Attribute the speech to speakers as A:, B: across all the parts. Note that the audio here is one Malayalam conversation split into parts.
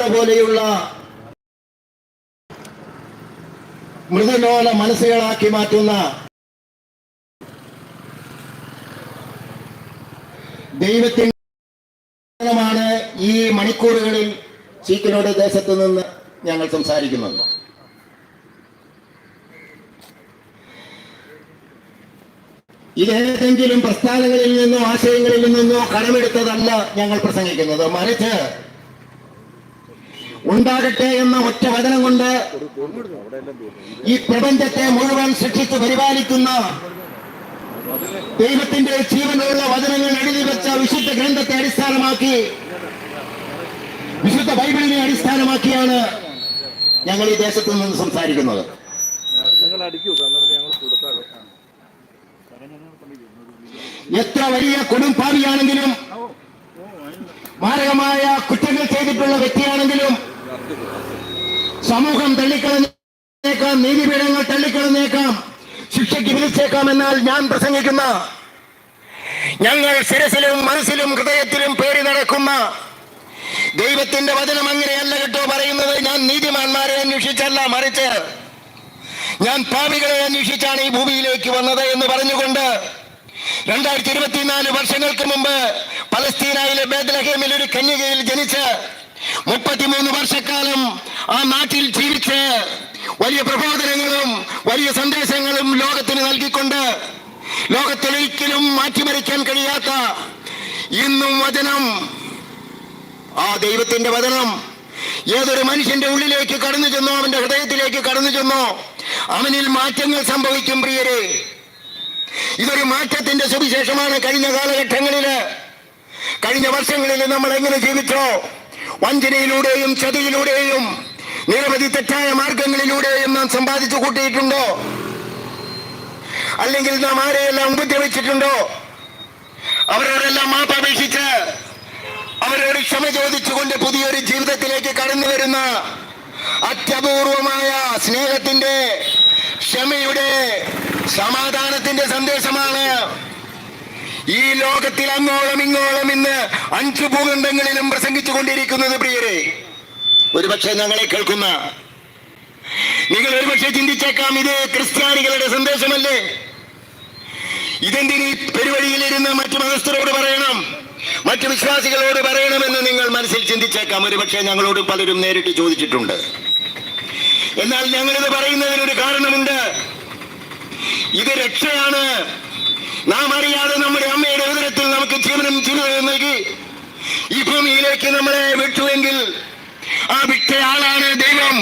A: പാറ പോലെയുള്ള മൃദുലോല മനസ്സുകളാക്കി മാറ്റുന്ന ദൈവത്തിന്റെ മാണ് ഈ മണിക്കൂറുകളിൽ ചീക്കനോട് ദേശത്ത് നിന്ന് ഞങ്ങൾ സംസാരിക്കുന്നത്. ഇതേതെങ്കിലും പ്രസ്ഥാനങ്ങളിൽ നിന്നോ ആശയങ്ങളിൽ നിന്നോ കടമെടുത്തതല്ല ഞങ്ങൾ പ്രസംഗിക്കുന്നത്. മറിച്ച് ഉണ്ടാകട്ടെ എന്ന ഒറ്റ വചനം കൊണ്ട് ഈ പ്രപഞ്ചത്തെ മുഴുവൻ സൃഷ്ടിച്ച് പരിപാലിക്കുന്ന ദൈവത്തിന്റെ ജീവനുള്ള വചനങ്ങൾ എഴുതി വെച്ച വിശുദ്ധ ഗ്രന്ഥത്തെ അടിസ്ഥാനമാക്കി വിശുദ്ധ ബൈബിളിനെ അടിസ്ഥാനമാക്കിയാണ് ഞങ്ങൾ ഈ ദേശത്ത് നിന്ന് സംസാരിക്കുന്നത്. എത്ര വലിയ കൊടും പാവിയാണെങ്കിലും മാരകമായ കുറ്റങ്ങൾ ചെയ്തിട്ടുള്ള വ്യക്തിയാണെങ്കിലും സമൂഹം തള്ളിക്കളഞ്ഞേക്കാം നീതിപീഠങ്ങൾ തള്ളിക്കളഞ്ഞേക്കാം ശിക്ഷയ്ക്ക് വിധിച്ചേക്കാം എന്നാൽ ഞാൻ പ്രസംഗിക്കുന്ന ഞങ്ങൾ ശിരസിലും മനസ്സിലും ഹൃദയത്തിലും പേറി നടക്കുന്ന ദൈവത്തിന്റെ വചനം അങ്ങനെയല്ല കേട്ടോ പറയുന്നത്. ഞാൻ നീതിമാന്മാരെ അന്വേഷിച്ചല്ല മറിച്ച് ഞാൻ പാപികളെ അന്വേഷിച്ചാണ് ഈ ഭൂമിയിലേക്ക് വന്നത് എന്ന് പറഞ്ഞുകൊണ്ട് രണ്ടായിരത്തി ഇരുപത്തിനാല് വർഷങ്ങൾക്ക് മുമ്പ് പലസ്തീനയിലെ ബേദലഹേമിൽ ഒരു കന്യകയിൽ ജനിച്ച് മുപ്പത്തിമൂന്ന് വർഷക്കാലം ആ നാട്ടിൽ ജീവിച്ച് വലിയ പ്രബോധനങ്ങളും വലിയ സന്ദേശങ്ങളും ലോകത്തിന് നൽകിക്കൊണ്ട് ലോകത്തിലൊരിക്കലും മാറ്റിമറിക്കാൻ കഴിയാത്ത ഇന്നും വചനം ആ ദൈവത്തിന്റെ വചനം ഏതൊരു മനുഷ്യന്റെ ഉള്ളിലേക്ക് കടന്നു ചെന്നോ അവന്റെ ഹൃദയത്തിലേക്ക് കടന്നു ചെന്നോ അവനിൽ മാറ്റങ്ങൾ സംഭവിക്കും പ്രിയരെ. ഇതൊരു മാറ്റത്തിന്റെ സുവിശേഷമാണ്. കഴിഞ്ഞ കാലഘട്ടങ്ങളിൽ കഴിഞ്ഞ വർഷങ്ങളിൽ നമ്മൾ എങ്ങനെ ജീവിച്ചോ വഞ്ചനയിലൂടെയും ചതിയിലൂടെയും നിരവധി തെറ്റായ മാർഗങ്ങളിലൂടെയും നാം സമ്പാദിച്ചു കൂട്ടിയിട്ടുണ്ടോ? അല്ലെങ്കിൽ നാം ആരെയെല്ലാം ഉപദ്രവിച്ചിട്ടുണ്ടോ? അവരോടെല്ലാം മാപ്പപേക്ഷിച്ച് അവരോട് ക്ഷമ ചോദിച്ചുകൊണ്ട് പുതിയൊരു ജീവിതത്തിലേക്ക് കടന്നു വരുന്ന അത്യപൂർവമായ സ്നേഹത്തിന്റെ ക്ഷമയുടെ സമാധാനത്തിന്റെ സന്ദേശമാണ് ഈ ലോകത്തിൽ അങ്ങോളം ഇങ്ങോളം ഇന്ന് അഞ്ചു ഭൂഖണ്ഡങ്ങളിലും പ്രസംഗിച്ചു കൊണ്ടിരിക്കുന്നത് പ്രിയരെ. ഒരുപക്ഷെ ഞങ്ങളെ കേൾക്കുന്ന നിങ്ങൾ ഒരുപക്ഷെ ചിന്തിച്ചേക്കാം ഇത് ക്രിസ്ത്യാനികളുടെ സന്ദേശമല്ലേ? ഇതെന്തിന് ഈ പെരുവഴിയിലിരുന്ന് മറ്റു മതസ്ഥരോട് പറയണം മറ്റു വിശ്വാസികളോട് പറയണമെന്ന് നിങ്ങൾ മനസ്സിൽ ചിന്തിച്ചേക്കാം. ഒരുപക്ഷെ ഞങ്ങളോട് പലരും നേരിട്ട് ചോദിച്ചിട്ടുണ്ട്. എന്നാൽ ഞങ്ങളിത് പറയുന്നതിനൊരു കാരണമുണ്ട്. ഇത് രക്ഷയാണ്. നാം അറിയാതെ നമ്മുടെ അമ്മയുടെ ഉദരത്തിൽ നമുക്ക് ജീവനും ജീവിതം നൽകി ഈ ഭൂമിയിലേക്ക് നമ്മളെ വിട്ടുവെങ്കിൽ ആ വിട്ട ആളാണ് ദൈവം.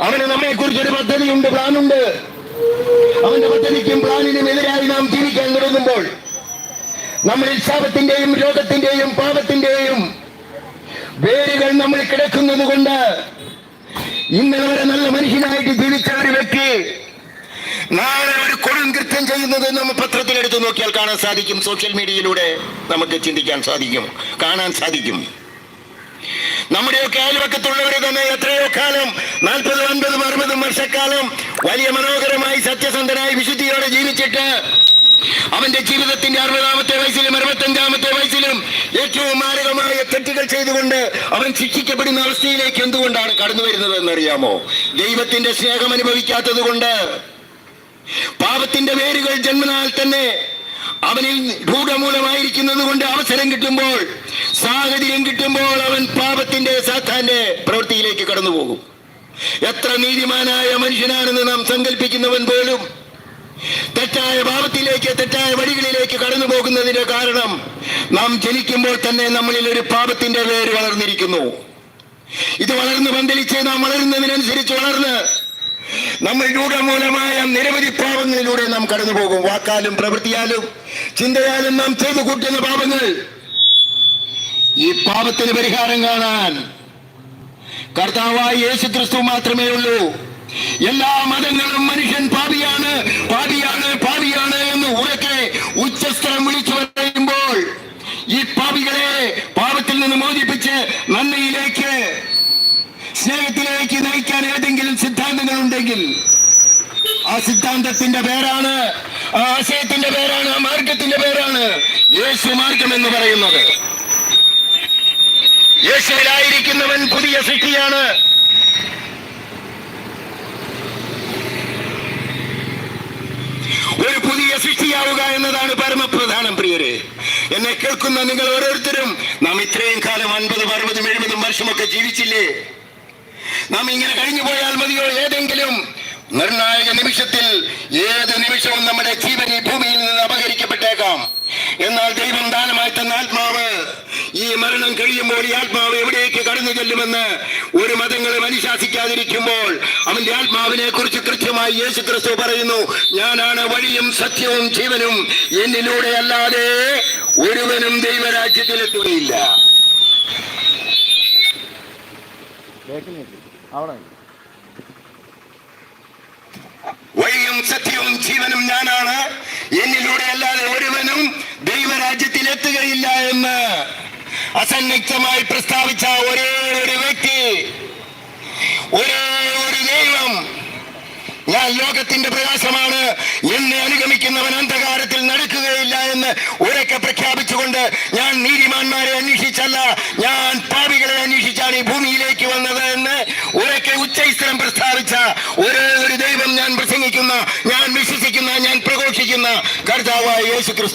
A: അവന് നമ്മെ കുറിച്ചൊരു പദ്ധതിയുണ്ട് പ്ലാനുണ്ട്. അവന്റെ പദ്ധതിക്കും പ്ലാനിനും എതിരായി നാം ജീവിക്കാൻ തുടങ്ങുമ്പോൾ നമ്മളിൽ ശാപത്തിന്റെയും രോഗത്തിന്റെയും പാപത്തിന്റെയും വേരുകൾ നമ്മൾ കിടക്കുന്നത് കൊണ്ട് ഇന്നലെ വരെ നല്ല മനുഷ്യനായിട്ട് ജീവിച്ച ഒരു വ്യക്തി നാളെ ഒരു കൊടും കൃത്യം ചെയ്യുന്നത് നമ്മൾ പത്രത്തിൽ എടുത്തു നോക്കിയാൽ കാണാൻ സാധിക്കും. സോഷ്യൽ മീഡിയയിലൂടെ നമുക്ക് ചിന്തിക്കാൻ സാധിക്കും. കാണാൻ സാധിക്കും. നമ്മുടെയൊക്കെ അയൽവക്കത്തുള്ളവരെ തന്നെ എത്രയോ കാലം നാൽപ്പതും അൻപതും അറുപതും വർഷക്കാലം വലിയ മനോഹരമായി സത്യസന്ധനായി വിശുദ്ധിയോടെ ജീവിച്ചിട്ട് അവന്റെ ജീവിതത്തിന്റെ അറുപതാമത്തെ വയസ്സിലും അറുപത്തഞ്ചാമത്തെ വയസ്സിലും ഏറ്റവും മാരകമായ തെറ്റുകൾ ചെയ്തുകൊണ്ട് അവൻ ശിക്ഷിക്കപ്പെടുന്ന അവസ്ഥയിലേക്ക് എന്തുകൊണ്ടാണ് കടന്നു വരുന്നത് എന്നറിയാമോ ദൈവത്തിന്റെ സ്നേഹം അനുഭവിക്കാത്തത് കൊണ്ട് പാപത്തിന്റെ വേരുകൾ ജന്മനാൽ തന്നെ അവനിൽ രൂഢമൂലമായിരിക്കുന്നത് കൊണ്ട് അവസരം കിട്ടുമ്പോൾ സാഹചര്യം കിട്ടുമ്പോൾ അവൻ പാപത്തിന്റെ സാത്താന്റെ പ്രവൃത്തിയിലേക്ക് കടന്നു പോകും എത്ര നീതിമാനായ മനുഷ്യനാണെന്ന് നാം സങ്കല്പിക്കുന്നവൻ പോലും തെറ്റായ പാപത്തിലേക്ക് തെറ്റായ വഴികളിലേക്ക് കടന്നു പോകുന്നതിന്റെ കാരണം നാം ജനിക്കുമ്പോൾ തന്നെ നമ്മളിൽ ഒരു പാപത്തിന്റെ വേര് വളർന്നിരിക്കുന്നു. ഇത് വളർന്ന് പന്തലിച്ച് നാം വളരുന്നതിനനുസരിച്ച് വളർന്ന് നമ്മൾ മൂലമായ നിരവധി പാപങ്ങളിലൂടെ നാം കടന്നു പോകും വാക്കാലും പ്രവൃത്തിയാലും ചിന്തയാലും നാം ചെയ്തു കൂട്ടുന്ന പാപങ്ങൾ. ഈ പാപത്തിന് പരിഹാരം കാണാൻ കർത്താവായ യേശു ക്രിസ്തു മാത്രമേ ഉള്ളൂ. എല്ലാ മതങ്ങളും മനുഷ്യൻ പാപിയാണ്. ഉണ്ടെങ്കിൽ ആ സിദ്ധാന്തത്തിന്റെ പേരാണ് ആ ആശയത്തിന്റെ പേരാണ് ആ മാർഗത്തിന്റെ പേരാണ് യേശു മാർഗം എന്ന് പറയുന്നത്. യേശുവിലായിരിക്കുന്നവൻ പുതിയ സൃഷ്ടിയാണ്. ഒരു പുതിയ സൃഷ്ടിയാവുക എന്നതാണ് പരമപ്രധാനം പ്രിയരെ. എന്നെ കേൾക്കുന്ന നിങ്ങൾ ഓരോരുത്തരും നാം ഇത്രയും കാലം അൻപതും അറുപതും എഴുപതും വർഷമൊക്കെ ജീവിച്ചില്ലേ? നാം ഇങ്ങനെ കഴിഞ്ഞു പോയാൽ മതിയോ ഏതെങ്കിലും? നിർണായക നിമിഷത്തിൽ ഏത് നിമിഷവും നമ്മുടെ ജീവൻ ഈ ഭൂമിയിൽ നിന്ന് അപഹരിക്കപ്പെട്ടേക്കാം. എന്നാൽ ദൈവം ദാനമായി തന്ന ആത്മാവ് ഈ മരണം കഴിയുമ്പോൾ ഈ ആത്മാവ് എവിടേക്ക് കടന്നു ചെല്ലുമെന്ന് ഒരു മതങ്ങളും അനുശാസിക്കാതിരിക്കുമ്പോൾ അവന്റെ ആത്മാവിനെ കുറിച്ച് കൃത്യമായി യേശു ക്രിസ്തു പറയുന്നു ഞാനാണ് വഴിയും സത്യവും ജീവനും. എന്നിലൂടെ അല്ലാതെ ഒരുവനും ദൈവരാജ്യത്തിലെത്തുകയില്ല.
B: അവിടെ.
A: വഴിയും സത്യവും ജീവനും ഞാനാണ്. എന്നിലൂടെ അല്ലാതെ ഒരുവനും ദൈവരാജ്യത്തിൽ എത്തുകയില്ല എന്ന് അസന്നിഗ്ധമായി പ്രസ്താവിച്ച ഒരേ ഒരു വ്യക്തി ഒരേ ഒരു ദൈവം ഞാൻ ലോകത്തിന്റെ പ്രയാസമാണ്. എന്നെ അനുഗമിക്കുന്നവൻ അന്ധകാരത്തിൽ നടക്കുകയില്ല എന്ന് ഉരക്കെ പ്രഖ്യാപിച്ചുകൊണ്ട് ഞാൻ നീതിമാന്മാരെ അന്വേഷിച്ചല്ല. ഞാൻ പാപികളെ അന്വേഷിച്ചാണ് ഈ ഭൂമിയിലേക്ക് വന്നത് എന്ന് ഉറക്കെ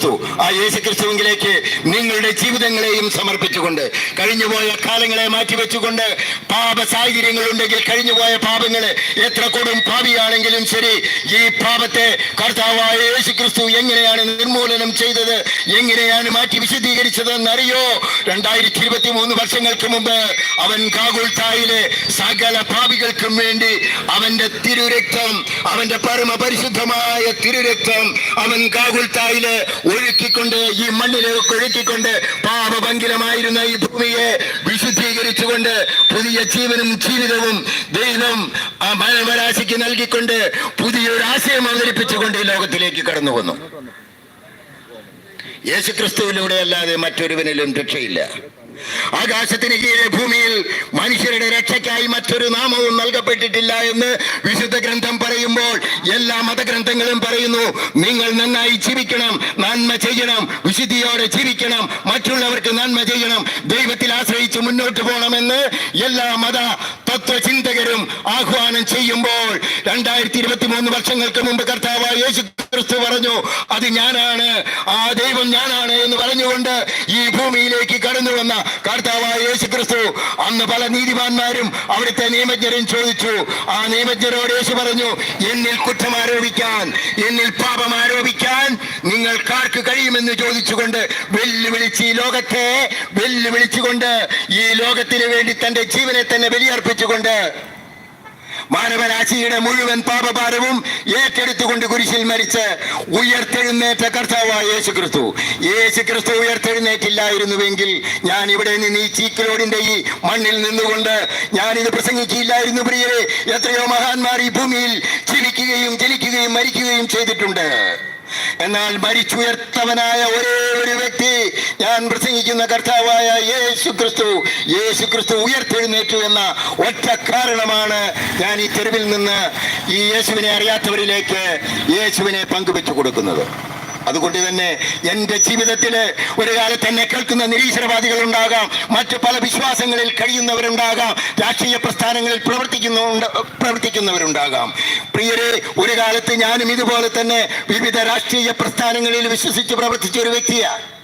A: ക്രിസ്തു. ആ യേശു ക്രിസ്തുവിലേക്ക് നിങ്ങളുടെ ജീവിതങ്ങളെയും സമർപ്പിച്ചുകൊണ്ട് കഴിഞ്ഞുപോയ കാലങ്ങളെ മാറ്റിവെച്ചുകൊണ്ട് പാപ സാഹചര്യങ്ങൾ ഉണ്ടെങ്കിൽ കഴിഞ്ഞുപോയ പാപങ്ങൾ എത്ര കൊടും പാപിയാണെങ്കിലും ശരി ഈ പാപത്തെ കർത്താവായ യേശു ക്രിസ്തു എങ്ങനെയാണ് നിർമൂലനം ചെയ്തത് എങ്ങനെയാണ് മാറ്റി വിശദീകരിച്ചത് എന്നറിയോ രണ്ടായിരത്തി ഇരുപത്തി മൂന്ന് വർഷങ്ങൾക്ക് മുമ്പ് അവൻ കാകുൾത്തായിലെ സകല പാപികൾക്കും വേണ്ടി അവന്റെ തിരുരക്തം അവന്റെ പരമപരിശുദ്ധമായ തിരുരക്തം അവൻ കാകുൾത്തായിൽ ഒഴുക്കിക്കൊണ്ട് ഈ മണ്ണിലേക്ക് ഒഴുക്കിക്കൊണ്ട് പാപഭങ്കിലമായിരുന്ന ഈ ഭൂമിയെ വിശുദ്ധീകരിച്ചുകൊണ്ട് പുതിയ ജീവനും ജീവിതവും ദൈവം മാനവരാശിക്ക് നൽകിക്കൊണ്ട് പുതിയൊരു ആശയം അവതരിപ്പിച്ചുകൊണ്ട് ഈ ലോകത്തിലേക്ക് കടന്നു വന്നു. യേശുക്രിസ്തുവിലൂടെ അല്ലാതെ മറ്റൊരുവനിലും രക്ഷയില്ല. ആകാശത്തിന് കീഴെ ഭൂമിയിൽ മനുഷ്യരുടെ രക്ഷയ്ക്കായി മറ്റൊരു നാമവും നൽകപ്പെട്ടിട്ടില്ല എന്ന് വിശുദ്ധ ഗ്രന്ഥം പറയുമ്പോൾ എല്ലാ മതഗ്രന്ഥങ്ങളും പറയുന്നു നിങ്ങൾ നന്നായി ജീവിക്കണം നന്മ ചെയ്യണം വിശുദ്ധിയോടെ ജീവിക്കണം മറ്റുള്ളവർക്ക് നന്മ ചെയ്യണം ദൈവത്തിൽ ആശ്രയിച്ച് മുന്നോട്ട് പോകണമെന്ന് എല്ലാ മത തത്വചിന്തകരും ആഹ്വാനം ചെയ്യുമ്പോൾ രണ്ടായിരത്തി ഇരുപത്തി മൂന്ന് വർഷങ്ങൾക്ക് മുമ്പ് കർത്താവായ യേശു ക്രിസ്തു പറഞ്ഞു അത് ഞാനാണ് ആ ദൈവം ഞാനാണ് എന്ന് പറഞ്ഞുകൊണ്ട് ഈ ഭൂമിയിലേക്ക് കടന്നു വന്ന കർത്താവായ യേശു ക്രിസ്തു അന്ന് പല നീതിമാന്മാരും അവിടുത്തെ നിയമജ്ഞരും ചോദിച്ചു. ആ നിയമജ്ഞരോട് യേശു പറഞ്ഞു എന്നിൽ കുറ്റം ആരോപിക്കാൻ എന്നിൽ പാപം ആരോപിക്കാൻ നിങ്ങൾ കാർക്ക് കഴിയുമെന്ന് ചോദിച്ചുകൊണ്ട് വെല്ലുവിളിച്ച് ഈ ലോകത്തെ വെല്ലുവിളിച്ചുകൊണ്ട് ഈ ലോകത്തിന് വേണ്ടി തന്റെ ജീവനെ തന്നെ ബലിയർപ്പിച്ചുകൊണ്ട് മാനവരാശിയുടെ മുഴുവൻ പാപഭാരവും ഏറ്റെടുത്തുകൊണ്ട് കുരിശിൽ മരിച്ച് ഉയർത്തെഴുന്നേറ്റ കർത്താവായ യേശു ക്രിസ്തു യേശു ക്രിസ്തു ഉയർത്തെഴുന്നേറ്റില്ലായിരുന്നുവെങ്കിൽ ഞാൻ ഇവിടെ നിന്ന് ഈ ചീക്കിലോടിന്റെ ഈ മണ്ണിൽ നിന്നുകൊണ്ട് ഞാൻ ഇത് പ്രസംഗിക്കില്ലായിരുന്നു പ്രിയരെ. എത്രയോ മഹാന്മാർ ഈ ഭൂമിയിൽ ജീവിക്കുകയും ജനിക്കുകയും മരിക്കുകയും ചെയ്തിട്ടുണ്ട്. എന്നാൽ മരിച്ചുയർത്തവനായ ഒരേ ഒരു വ്യക്തി ഞാൻ പ്രസംഗിക്കുന്ന കർത്താവായ യേശു ക്രിസ്തു യേശു ക്രിസ്തു ഉയർത്തെഴുന്നേറ്റു എന്ന ഒറ്റ കാരണമാണ് ഞാൻ ഈ തെരുവിൽ നിന്ന് ഈ യേശുവിനെ അറിയാത്തവരിലേക്ക് യേശുവിനെ പങ്കുവെച്ചു കൊടുക്കുന്നത്. അതുകൊണ്ട് തന്നെ എന്റെ ജീവിതത്തിൽ ഒരു കാലത്ത് എന്നെ കേൾക്കുന്ന നിരീശ്വരവാദികൾ ഉണ്ടാകാം മറ്റു പല വിശ്വാസങ്ങളിൽ കഴിയുന്നവരുണ്ടാകാം. രാഷ്ട്രീയ പ്രസ്ഥാനങ്ങളിൽ പ്രവർത്തിക്കുന്ന പ്രവർത്തിക്കുന്നവരുണ്ടാകാം. പ്രിയരെ ഒരു കാലത്ത് ഞാനും ഇതുപോലെ തന്നെ വിവിധ രാഷ്ട്രീയ പ്രസ്ഥാനങ്ങളിൽ വിശ്വസിച്ച് പ്രവർത്തിച്ച ഒരു വ്യക്തിയാണ്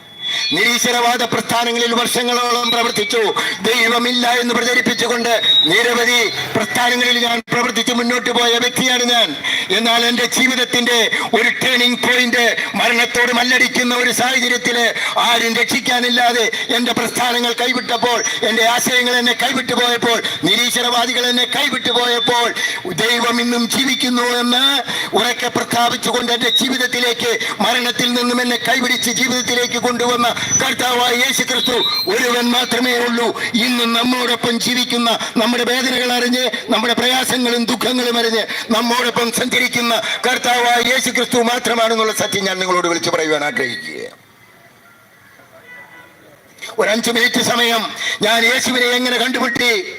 A: നിരീശ്വരവാദ പ്രസ്ഥാനങ്ങളിൽ വർഷങ്ങളോളം പ്രവർത്തിച്ചു. ദൈവമില്ല എന്ന് പ്രചരിപ്പിച്ചുകൊണ്ട് നിരവധി പ്രസ്ഥാനങ്ങളിൽ ഞാൻ പ്രവർത്തിച്ച് മുന്നോട്ട് പോയ വ്യക്തിയാണ് ഞാൻ. എന്നാൽ എന്റെ ജീവിതത്തിന്റെ ഒരു ടേണിംഗ് പോയിന്റ് മരണത്തോട് മല്ലടിക്കുന്ന ഒരു സാഹചര്യത്തിൽ ആരും രക്ഷിക്കാനില്ലാതെ എന്റെ പ്രസ്ഥാനങ്ങൾ കൈവിട്ടപ്പോൾ എന്റെ ആശയങ്ങൾ എന്നെ കൈവിട്ടു പോയപ്പോൾ നിരീശ്വരവാദികൾ എന്നെ കൈവിട്ടു പോയപ്പോൾ ദൈവം ഇന്നും ജീവിക്കുന്നു എന്ന് ഉറക്കെ പ്രഖ്യാപിച്ചുകൊണ്ട് എന്റെ ജീവിതത്തിലേക്ക് മരണത്തിൽ നിന്നും എന്നെ കൈപിടിച്ച് ജീവിതത്തിലേക്ക് കൊണ്ടുവന്ന. കർത്താവായ യേശു ക്രിസ്തു ഒരുവൻ മാത്രമേ ഉള്ളൂ. ഇന്ന് നമ്മോടൊപ്പം ജീവിക്കുന്ന നമ്മുടെ വേദനകൾ അറിഞ്ഞ് നമ്മുടെ പ്രയാസങ്ങളും ദുഃഖങ്ങളും അറിഞ്ഞ് നമ്മോടൊപ്പം സഞ്ചരിക്കുന്ന കർത്താവായ യേശു ക്രിസ്തു മാത്രമാണെന്നുള്ള സത്യം ഞാൻ നിങ്ങളോട് വിളിച്ചു പറയുവാൻ ആഗ്രഹിക്കുക ഒരു അഞ്ചു മിനിറ്റ് സമയം. ഞാൻ യേശുവിനെ എങ്ങനെ കണ്ടുമുട്ടി?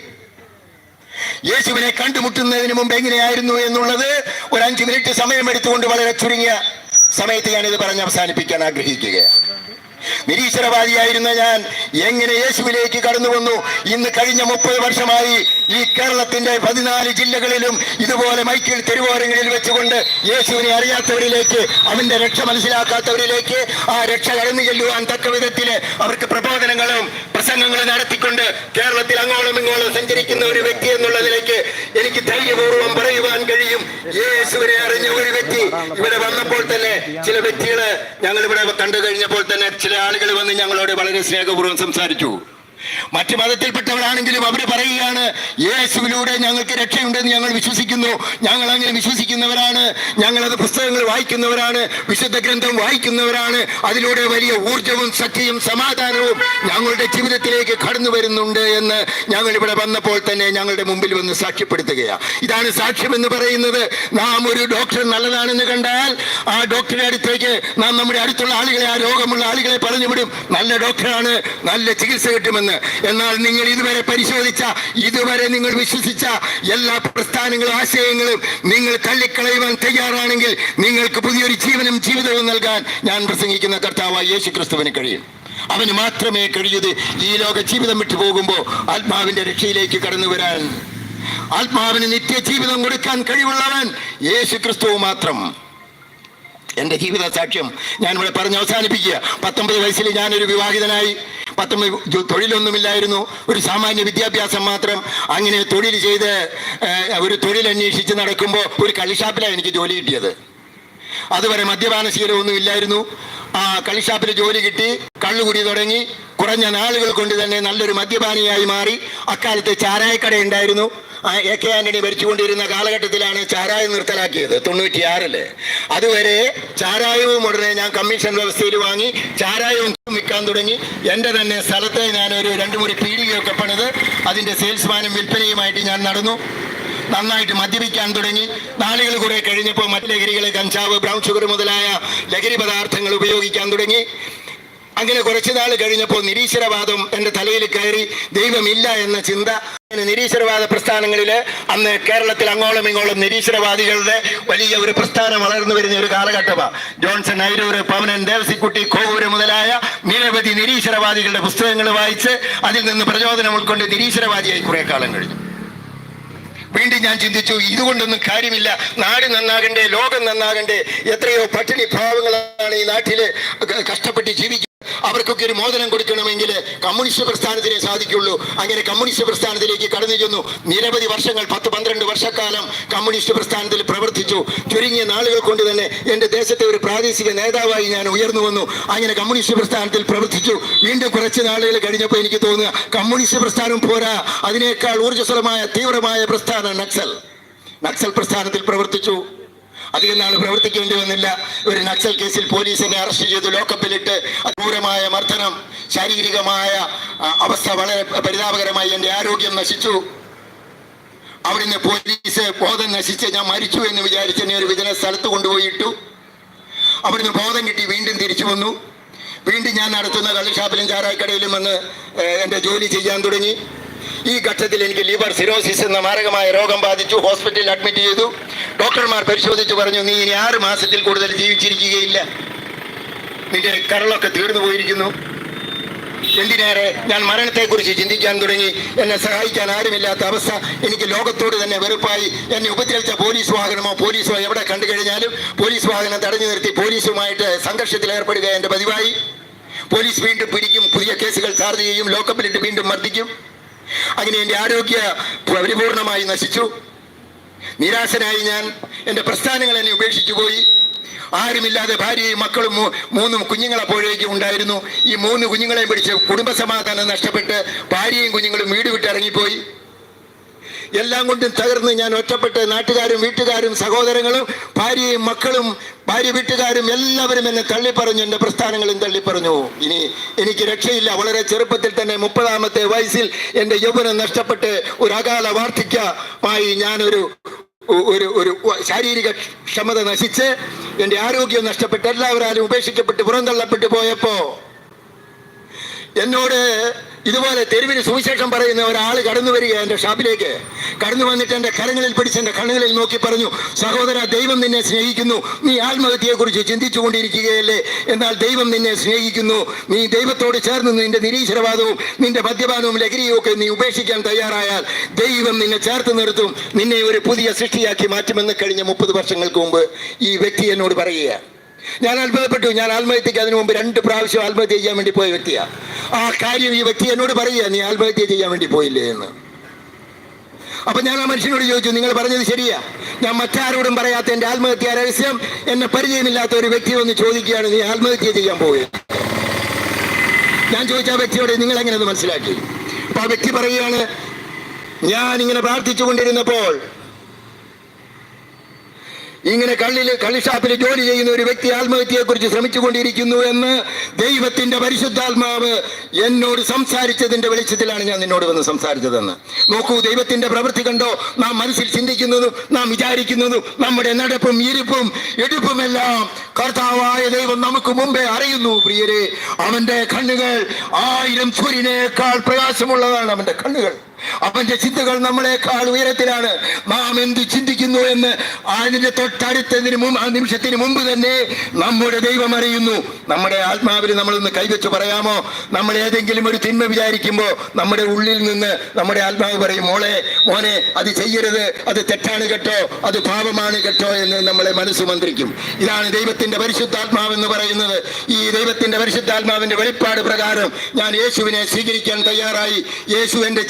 A: യേശുവിനെ കണ്ടുമുട്ടുന്നതിന് മുമ്പ് എങ്ങനെയായിരുന്നു എന്നുള്ളത് ഒരു അഞ്ചു മിനിറ്റ് സമയം എടുത്തുകൊണ്ട് വളരെ ചുരുങ്ങിയ സമയത്ത് ഞാനിത് പറഞ്ഞ് അവസാനിപ്പിക്കാൻ ആഗ്രഹിക്കുകയാണ്. നിരീശ്വരവാദിയായിരുന്ന ഞാൻ എങ്ങനെ യേശുവിലേക്ക് കടന്നു വന്നു ഇന്ന് കഴിഞ്ഞ മുപ്പത് വർഷമായി ഈ കേരളത്തിന്റെ പതിനാല് ജില്ലകളിലും ഇതുപോലെ മൈക്കിൾ തെരുവോരങ്ങളിൽ വെച്ചുകൊണ്ട് യേശുവിനെ അറിയാത്തവരിലേക്ക് അവന്റെ രക്ഷ മനസ്സിലാക്കാത്തവരിലേക്ക് ആ രക്ഷ കടന്നു ചെല്ലുവാൻ തക്ക വിധത്തിൽ അവർക്ക് പ്രബോധനങ്ങളും പ്രസംഗങ്ങളും നടത്തിക്കൊണ്ട് കേരളത്തിൽ അങ്ങോളം ഇങ്ങോളം സഞ്ചരിക്കുന്ന ഒരു വ്യക്തി എന്നുള്ളതിലേക്ക് എനിക്ക് ധൈര്യപൂർവം പറയുവാൻ കഴിയും. യേശുവിനെ അറിഞ്ഞ ഒരു വ്യക്തി ഇവിടെ വന്നപ്പോൾ തന്നെ ചില വ്യക്തികൾ ഞങ്ങൾ ഇവിടെ കണ്ടു കഴിഞ്ഞപ്പോൾ തന്നെ ചില ആളുകൾ വന്ന് ഞങ്ങളോട് വളരെ സ്നേഹപൂർവം സംസാരിച്ചു. മറ്റു മതത്തിൽപ്പെട്ടവരാണെങ്കിലും അവർ പറയുകയാണ് യേശുവിലൂടെ ഞങ്ങൾക്ക് രക്ഷയുണ്ടെന്ന് ഞങ്ങൾ വിശ്വസിക്കുന്നു. ഞങ്ങൾ അങ്ങനെ വിശ്വസിക്കുന്നവരാണ്. ഞങ്ങളത് പുസ്തകങ്ങൾ വായിക്കുന്നവരാണ്. വിശുദ്ധ ഗ്രന്ഥം വായിക്കുന്നവരാണ്. അതിലൂടെ വലിയ ഊർജവും ശക്തിയും സമാധാനവും ഞങ്ങളുടെ ജീവിതത്തിലേക്ക് കടന്നു വരുന്നുണ്ട് എന്ന് ഞങ്ങൾ ഇവിടെ വന്നപ്പോൾ തന്നെ ഞങ്ങളുടെ മുമ്പിൽ വന്ന് സാക്ഷ്യപ്പെടുത്തുകയാണ് ഇതാണ് സാക്ഷ്യം എന്ന് പറയുന്നത്. നാം ഒരു ഡോക്ടർ നല്ലതാണെന്ന് കണ്ടാൽ ആ ഡോക്ടറുടെ അടുത്തേക്ക് നാം നമ്മുടെ അടുത്തുള്ള ആളുകളെ ആ രോഗമുള്ള ആളുകളെ പറഞ്ഞു വിടും. നല്ല ഡോക്ടറാണ് നല്ല ചികിത്സ കിട്ടുമെന്ന് എന്നാൽ നിങ്ങൾ ഇതുവരെ പരിശോധിച്ച ഇതുവരെ നിങ്ങൾ വിശ്വസിച്ച എല്ലാ പ്രസ്ഥാനങ്ങളും ആശയങ്ങളും നിങ്ങൾ തള്ളിക്കളയുവാൻ തയ്യാറാണെങ്കിൽ നിങ്ങൾക്ക് പുതിയൊരു ജീവനും ജീവിതവും നൽകാൻ ഞാൻ പ്രസംഗിക്കുന്ന കർത്താവായ യേശു ക്രിസ്തുവിന് കഴിയും. അവന് മാത്രമേ കഴിയുത് ഈ ലോക ജീവിതം വിട്ടു പോകുമ്പോൾ ആത്മാവിന്റെ രക്ഷയിലേക്ക് കടന്നു വരാൻ ആത്മാവിന് നിത്യജീവിതം കൊടുക്കാൻ കഴിവുള്ളവൻ യേശു ക്രിസ്തു മാത്രം. എന്റെ ജീവിത സാക്ഷ്യം ഞാൻ ഇവിടെ പറഞ്ഞ് അവസാനിപ്പിക്കുക. പത്തൊമ്പത് വയസ്സിൽ ഞാനൊരു വിവാഹിതനായി. പത്തൊമ്പത് തൊഴിലൊന്നുമില്ലായിരുന്നു. ഒരു സാമാന്യ വിദ്യാഭ്യാസം മാത്രം. അങ്ങനെ തൊഴിൽ ചെയ്ത് ഒരു തൊഴിൽ അന്വേഷിച്ച് നടക്കുമ്പോൾ ഒരു കളിഷാപ്പിലാണ് എനിക്ക് ജോലി കിട്ടിയത്. അതുവരെ മദ്യപാന ശീലമൊന്നും ഇല്ലായിരുന്നു. ആ കളിഷാപ്പിൽ ജോലി കിട്ടി കള്ളുകുടി തുടങ്ങി. കുറഞ്ഞ നാളുകൾ കൊണ്ട് തന്നെ നല്ലൊരു മദ്യപാനിയായി മാറി. അക്കാലത്ത് ചാരായക്കട ഉണ്ടായിരുന്നു. എ കെ ആന്റണി ഭരിച്ചുകൊണ്ടിരുന്ന കാലഘട്ടത്തിലാണ് ചാരായം നിർത്തലാക്കിയത് തൊണ്ണൂറ്റിയാറിൽ. അതുവരെ ചാരായവും ഉടനെ ഞാൻ കമ്മീഷൻ വ്യവസ്ഥയിൽ വാങ്ങി ചാരായവും വിൽക്കാൻ തുടങ്ങി. എന്റെ തന്നെ സ്ഥലത്ത് ഞാനൊരു രണ്ട് മുറി പീടികയൊക്കെ പണിത് അതിന്റെ സെയിൽസ്മാനും വിൽപ്പനയുമായിട്ട് ഞാൻ നടന്നു. നന്നായിട്ട് മദ്യപിക്കാൻ തുടങ്ങി. നാളുകൾ കുറെ കഴിഞ്ഞപ്പോൾ മറ്റ് ലഹരികളെ കഞ്ചാവ് ബ്രൗൺ ഷുഗർ മുതലായ ലഹരി പദാർത്ഥങ്ങൾ ഉപയോഗിക്കാൻ തുടങ്ങി. അങ്ങനെ കുറച്ചു നാൾ കഴിഞ്ഞപ്പോൾ നിരീശ്വരവാദം എന്റെ തലയിൽ കയറി ദൈവമില്ല എന്ന ചിന്ത. നിരീശ്വരവാദ പ്രസ്ഥാനങ്ങളിൽ അന്ന് കേരളത്തിൽ അങ്ങോളം ഇങ്ങോളം നിരീശ്വരവാദികളുടെ വലിയ ഒരു പ്രസ്ഥാനം വളർന്നു വരുന്ന ഒരു കാലഘട്ടമാണ് ജോൺസൺ ഐരൂർ പവനൻ ദേവസിക്കുട്ടി കോവൂര് മുതലായ നിരവധി നിരീശ്വരവാദികളുടെ പുസ്തകങ്ങൾ വായിച്ച് അതിൽ നിന്ന് പ്രചോദനം ഉൾക്കൊണ്ട് നിരീശ്വരവാദിയായി കുറെ കാലം കഴിഞ്ഞു. വീണ്ടും ഞാൻ ചിന്തിച്ചു ഇതുകൊണ്ടൊന്നും കാര്യമില്ല. നാട് നന്നാകണ്ടേ ലോകം നന്നാകണ്ടേ എത്രയോ പട്ടിണി ഭാവങ്ങളാണ് ഈ നാട്ടിൽ കഷ്ടപ്പെട്ട് ജീവിക്കുന്നത് അവർക്കൊക്കെ ഒരു മോചനം കൊടുക്കണമെങ്കിൽ കമ്മ്യൂണിസ്റ്റ് പ്രസ്ഥാനത്തിനെ സാധിക്കുള്ളൂ. അങ്ങനെ കമ്മ്യൂണിസ്റ്റ് പ്രസ്ഥാനത്തിലേക്ക് കടന്നു ചെന്നു. നിരവധി വർഷങ്ങൾ പത്ത് പന്ത്രണ്ട് വർഷക്കാലം കമ്മ്യൂണിസ്റ്റ് പ്രസ്ഥാനത്തിൽ പ്രവർത്തിച്ചു. ചുരുങ്ങിയ നാളുകൾ കൊണ്ട് തന്നെ എന്റെ ദേശത്തെ ഒരു പ്രാദേശിക നേതാവായി ഞാൻ ഉയർന്നു വന്നു. അങ്ങനെ കമ്മ്യൂണിസ്റ്റ് പ്രസ്ഥാനത്തിൽ പ്രവർത്തിച്ചു. വീണ്ടും കുറച്ച് നാളുകൾ കഴിഞ്ഞപ്പോൾ എനിക്ക് തോന്നുക കമ്മ്യൂണിസ്റ്റ് പ്രസ്ഥാനം പോരാ. അതിനേക്കാൾ ഊർജസ്വലമായ തീവ്രമായ പ്രസ്ഥാനം നക്സൽ. നക്സൽ പ്രസ്ഥാനത്തിൽ പ്രവർത്തിച്ചു. അധികം നാൾ പ്രവർത്തിക്കേണ്ടി വന്നില്ല. ഒരു നക്സൽ കേസിൽ പോലീസിനെ അറസ്റ്റ് ചെയ്ത് ലോക്കപ്പിലിട്ട് ക്രൂരമായ മർദ്ദനം ശാരീരികമായ അവസ്ഥ വളരെ പരിതാപകരമായി എന്റെ ആരോഗ്യം നശിച്ചു. അവിടുന്ന് പോലീസ് ബോധം നശിച്ച് ഞാൻ മരിച്ചു എന്ന് വിചാരിച്ച് എന്നെ ഒരു വിജന സ്ഥലത്ത് കൊണ്ടുപോയിട്ടു. അവിടുന്ന് ബോധം കിട്ടി വീണ്ടും തിരിച്ചു വന്നു. വീണ്ടും ഞാൻ നടത്തുന്ന കള്ളുഷാപ്പിലും ചാറായിക്കടയിലും വന്ന് എന്റെ ജോലി ചെയ്യാൻ തുടങ്ങി. ഈ ഘട്ടത്തിൽ എനിക്ക് ലിവർ സിറോസിസ് എന്ന മാരകമായ രോഗം ബാധിച്ചു. ഹോസ്പിറ്റലിൽ അഡ്മിറ്റ് ചെയ്തു. ഡോക്ടർമാർ പരിശോധിച്ച് പറഞ്ഞു നീ ഇനി ആറ് മാസത്തിൽ കൂടുതൽ ജീവിച്ചിരിക്കുകയില്ല. നിന്റെ കരളൊക്കെ തീർന്നു പോയിരിക്കുന്നു. എന്തിനേറെ ഞാൻ മരണത്തെക്കുറിച്ച് ചിന്തിക്കാൻ തുടങ്ങി. എന്നെ സഹായിക്കാൻ ആരുമില്ലാത്ത അവസ്ഥ. എനിക്ക് ലോകത്തോട് തന്നെ വെറുപ്പായി. എന്നെ ഉപദ്രവിച്ച പോലീസ് വാഹനമോ പോലീസോ എവിടെ കണ്ടു കഴിഞ്ഞാലും പോലീസ് വാഹനം തടഞ്ഞു നിർത്തി പോലീസുമായിട്ട് സംഘർഷത്തിൽ ഏർപ്പെടുക എന്റെ പതിവായി. പോലീസ് വീണ്ടും പിടിക്കും. പുതിയ കേസുകൾ ചാർജ് ചെയ്യും. ലോക്കപ്പിലിട്ട് വീണ്ടും മർദ്ദിക്കും. അങ്ങനെ എന്റെ ആരോഗ്യ പരിപൂർണമായി നശിച്ചു. നിരാശനായി ഞാൻ എന്റെ പ്രസ്ഥാനങ്ങൾ എന്നെ ഉപേക്ഷിച്ചു പോയി. ആരുമില്ലാതെ ഭാര്യയും മക്കളും മൂന്നും കുഞ്ഞുങ്ങളപ്പോഴേക്കും ഉണ്ടായിരുന്നു. ഈ മൂന്ന് കുഞ്ഞുങ്ങളെയും പിടിച്ച് കുടുംബസമാധാനം നഷ്ടപ്പെട്ട് ഭാര്യയും കുഞ്ഞുങ്ങളും വീട് വിട്ട് ഇറങ്ങിപ്പോയി. എല്ലാം കൊണ്ടും തകർന്ന് ഞാൻ ഒറ്റപ്പെട്ട് നാട്ടുകാരും വീട്ടുകാരും സഹോദരങ്ങളും ഭാര്യയും മക്കളും ഭാര്യ വീട്ടുകാരും എല്ലാവരും എന്നെ തള്ളിപ്പറഞ്ഞു എന്റെ പ്രസ്ഥാനങ്ങളും തള്ളിപ്പറഞ്ഞു. ഇനി എനിക്ക് രക്ഷയില്ല. വളരെ ചെറുപ്പത്തിൽ തന്നെ മുപ്പതാമത്തെ വയസ്സിൽ എന്റെ യൗവനം നഷ്ടപ്പെട്ട് ഒരു അകാല വാർദ്ധക്യമായി ഞാനൊരു ഒരു ഒരു ശാരീരിക ക്ഷമത നശിച്ച് എന്റെ ആരോഗ്യം നഷ്ടപ്പെട്ട് എല്ലാവരും ഉപേക്ഷിക്കപ്പെട്ട് പുറന്തള്ളപ്പെട്ടു പോയപ്പോ എന്നോട് ഇതുപോലെ തെരുവിന് സുവിശേഷം പറയുന്ന ഒരാൾ കടന്നു വരിക എന്റെ ഷാപ്പിലേക്ക്. കടന്നു വന്നിട്ട് എന്റെ കരങ്ങളിൽ പിടിച്ച് എന്റെ കണ്ണുകളിൽ നോക്കി പറഞ്ഞു സഹോദര ദൈവം നിന്നെ സ്നേഹിക്കുന്നു. നീ ആത്മഹത്യയെക്കുറിച്ച് ചിന്തിച്ചു കൊണ്ടിരിക്കുകയല്ലേ എന്നാൽ ദൈവം നിന്നെ സ്നേഹിക്കുന്നു. നീ ദൈവത്തോട് ചേർന്ന് നിന്റെ നിരീശ്വരവാദവും നിന്റെ മദ്യപാനവും ലഹരിയും ഒക്കെ നീ ഉപേക്ഷിക്കാൻ തയ്യാറായാൽ ദൈവം നിന്നെ ചേർത്ത് നിർത്തും. നിന്നെ ഒരു പുതിയ സൃഷ്ടിയാക്കി മാറ്റുമെന്ന് കഴിഞ്ഞ മുപ്പത് വർഷങ്ങൾക്ക് മുമ്പ് ഈ വ്യക്തി എന്നോട് പറയുക ഞാൻ അത്ഭുതപ്പെട്ടു ഞാൻ ആത്മഹത്യക്ക് അതിനു മുമ്പ് രണ്ട് പ്രാവശ്യം ആത്മഹത്യ ചെയ്യാൻ വേണ്ടി പോയ വ്യക്തിയാ. ആ കാര്യം ഈ വ്യക്തി എന്നോട് പറയുക നീ ആത്മഹത്യ ചെയ്യാൻ വേണ്ടി പോയില്ലേ? എന്ന്. അപ്പൊ ഞാൻ ആ മനുഷ്യനോട് ചോദിച്ചു നിങ്ങൾ പറഞ്ഞത് ശരിയാ. ഞാൻ മറ്റാരോടും പറയാത്ത എന്റെ ആത്മഹത്യ രഹസ്യം. എന്നെ പരിചയമില്ലാത്ത ഒരു വ്യക്തി ഒന്ന് ചോദിക്കുകയാണ് നീ ആത്മഹത്യ ചെയ്യാൻ പോവുക ഞാൻ ചോദിച്ച ആ വ്യക്തിയോട് നിങ്ങൾ എങ്ങനെ മനസ്സിലാക്കി? അപ്പൊ ആ വ്യക്തി പറയുകയാണ് ഞാൻ ഇങ്ങനെ പ്രാർത്ഥിച്ചുകൊണ്ടിരുന്നപ്പോൾ ഇങ്ങനെ കള്ളിൽ കള്ളിഷാപ്പിൽ ജോലി ചെയ്യുന്ന ഒരു വ്യക്തി ആത്മഹത്യയെ കുറിച്ച് ശ്രമിച്ചുകൊണ്ടിരിക്കുന്നു എന്ന് ദൈവത്തിന്റെ പരിശുദ്ധാത്മാവ് എന്നോട് സംസാരിച്ചതിന്റെ വെളിച്ചത്തിലാണ് ഞാൻ നിന്നോട് വന്ന് സംസാരിച്ചതെന്ന്. നോക്കൂ ദൈവത്തിന്റെ പ്രവൃത്തി കണ്ടോ? നാം മനസ്സിൽ ചിന്തിക്കുന്നതും നാം വിചാരിക്കുന്നതും നമ്മുടെ നടപ്പും ഇരിപ്പും എടുപ്പുമെല്ലാം കർത്താവായ ദൈവം നമുക്ക് മുമ്പേ അറിയുന്നു പ്രിയരെ. അവന്റെ കണ്ണുകൾ ആയിരം സൂര്യനേക്കാൾ പ്രകാശമുള്ളതാണ് അവന്റെ കണ്ണുകൾ. അവന്റെ ചിന്തകൾ നമ്മളെക്കാൾ ഉയരത്തിലാണ്. നാം എന്ത് ചിന്തിക്കുന്നു എന്ന് അതിന്റെ തൊട്ടടുത്തതിന് മുമ്പ് ആ നിമിഷത്തിന് മുമ്പ് തന്നെ നമ്മുടെ ദൈവം അറിയുന്നു. നമ്മുടെ ആത്മാവിൽ നമ്മളൊന്ന് കൈവച്ച് പറയാമോ? നമ്മൾ ഏതെങ്കിലും ഒരു തിന്മ വിചാരിക്കുമ്പോൾ നമ്മുടെ ഉള്ളിൽ നിന്ന് നമ്മുടെ ആത്മാവ് പറയും മോളെ മോനെ അത് ചെയ്യരുത്. അത് തെറ്റാണ് കേട്ടോ. അത് പാപമാണ് കേട്ടോ എന്ന് നമ്മളെ മനസ്സ് മന്ത്രിക്കും. ഇതാണ് ദൈവത്തിന്റെ പരിശുദ്ധാത്മാവ് എന്ന് പറയുന്നത്. ഈ ദൈവത്തിന്റെ പരിശുദ്ധാത്മാവിന്റെ വെളിപ്പാട് പ്രകാരം ഞാൻ യേശുവിനെ സ്വീകരിക്കാൻ തയ്യാറായി. യേശു എന്റെ